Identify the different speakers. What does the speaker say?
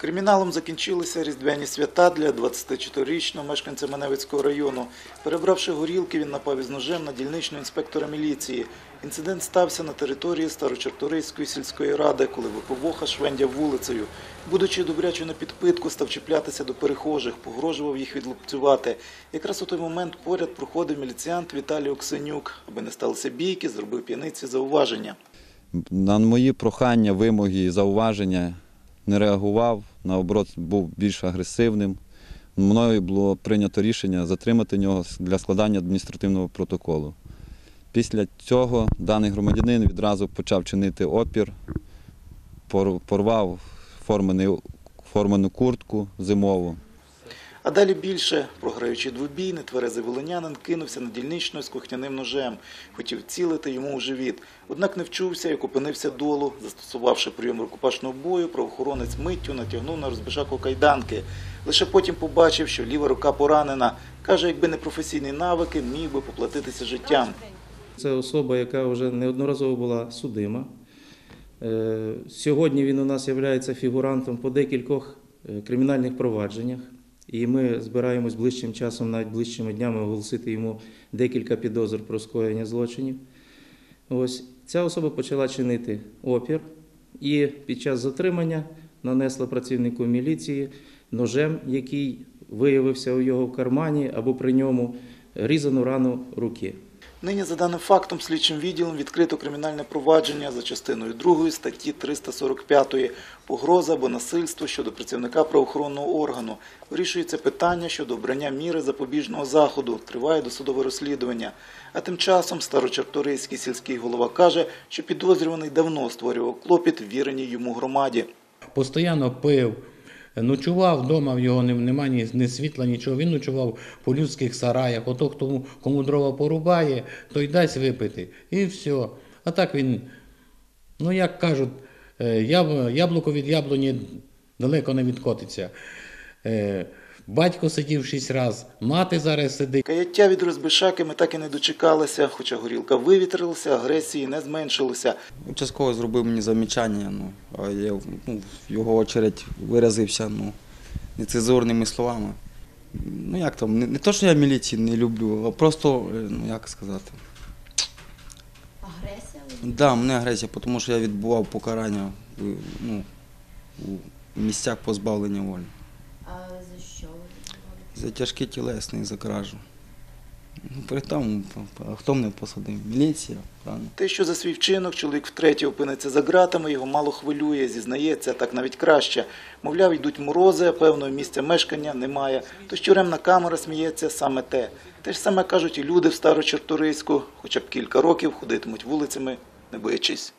Speaker 1: Криміналом закінчилися різдвяні свята для 24-річного мешканця Маневицького району. Перебравши горілки, він напав із ножем на дільничного інспектора міліції. Інцидент стався на території Старочорторийської сільської ради, коли випивоха швендяв вулицею. Будучи добряче на підпитку, став чіплятися до перехожих, погрожував їх відлупцювати. Якраз у той момент поряд проходив міліціант Віталій Оксенюк. Аби не сталося бійки, зробив п'яниці зауваження.
Speaker 2: На мої прохання, вимоги і зауваження не реагував, наоборот, був більш агресивним. Мною було прийнято рішення затримати нього для складання адміністративного протоколу. Після цього даний громадянин відразу почав чинити опір, порвав формену куртку зимову.
Speaker 1: А далі більше, програючи двобій, нетверезий волинянин кинувся на дільничного з кухняним ножем. Хотів цілити йому у живіт. Однак не вчувся, як опинився долу. Застосувавши прийом рукопашного бою, правоохоронець миттю натягнув на розбишаку кайданки. Лише потім побачив, що ліва рука поранена. Каже, якби не професійні навики, міг би поплатитися життям.
Speaker 3: Це особа, яка вже неодноразово була судима. Е, Сьогодні він у нас є фігурантом по декількох е, кримінальних провадженнях. І ми збираємось ближчим часом, навіть ближчими днями, оголосити йому декілька підозр про скоєння злочинів. Ось ця особа почала чинити опір і під час затримання нанесла працівнику міліції ножем, який виявився у його в кармані або при ньому різану рану руки.
Speaker 1: Нині за даним фактом слідчим відділом відкрито кримінальне провадження за частиною 2 статті 345 погроза або насильство щодо працівника правоохоронного органу. Вирішується питання щодо обрання міри запобіжного заходу. Триває досудове розслідування. А тим часом Старочарторийський сільський голова каже, що підозрюваний давно створював клопіт віреній йому громаді.
Speaker 4: Постоянно пив, ночував вдома, в його немає ні, ні світла, нічого. Він ночував по людських сараях. Ото хто кому дрова порубає, той дасть випити. І все. А так він, ну як кажуть, е, яблуко від яблуні далеко не відкотиться. Е, Батько сидів шість раз, мати зараз сидить.
Speaker 1: Каяття від розбишаки ми так і не дочекалися, хоча горілка вивітрилася, агресії не зменшилося.
Speaker 5: Участковий зробив мені замічання, ну, а я ну, в його очередь виразився ну, нецензурними словами. Ну як там, не, не то, що я міліції не люблю, а просто, е, ну як сказати.
Speaker 6: Агресія?
Speaker 5: Так, да, мене агресія, тому що я відбував покарання ну, у місцях позбавлення волі.
Speaker 6: А за
Speaker 5: тяжкі тілесні, за кражу. Ну, при тому, хто мене посадив? Міліція, правильно?
Speaker 1: Те, що за свій вчинок чоловік втретє опиниться за ґратами, його мало хвилює, зізнається, так навіть краще. Мовляв, йдуть морози, а певного місця мешкання немає. Тож тюремна камера сміється саме те. Те ж саме кажуть і люди в Старочорторийську, хоча б кілька років ходитимуть вулицями, не боячись.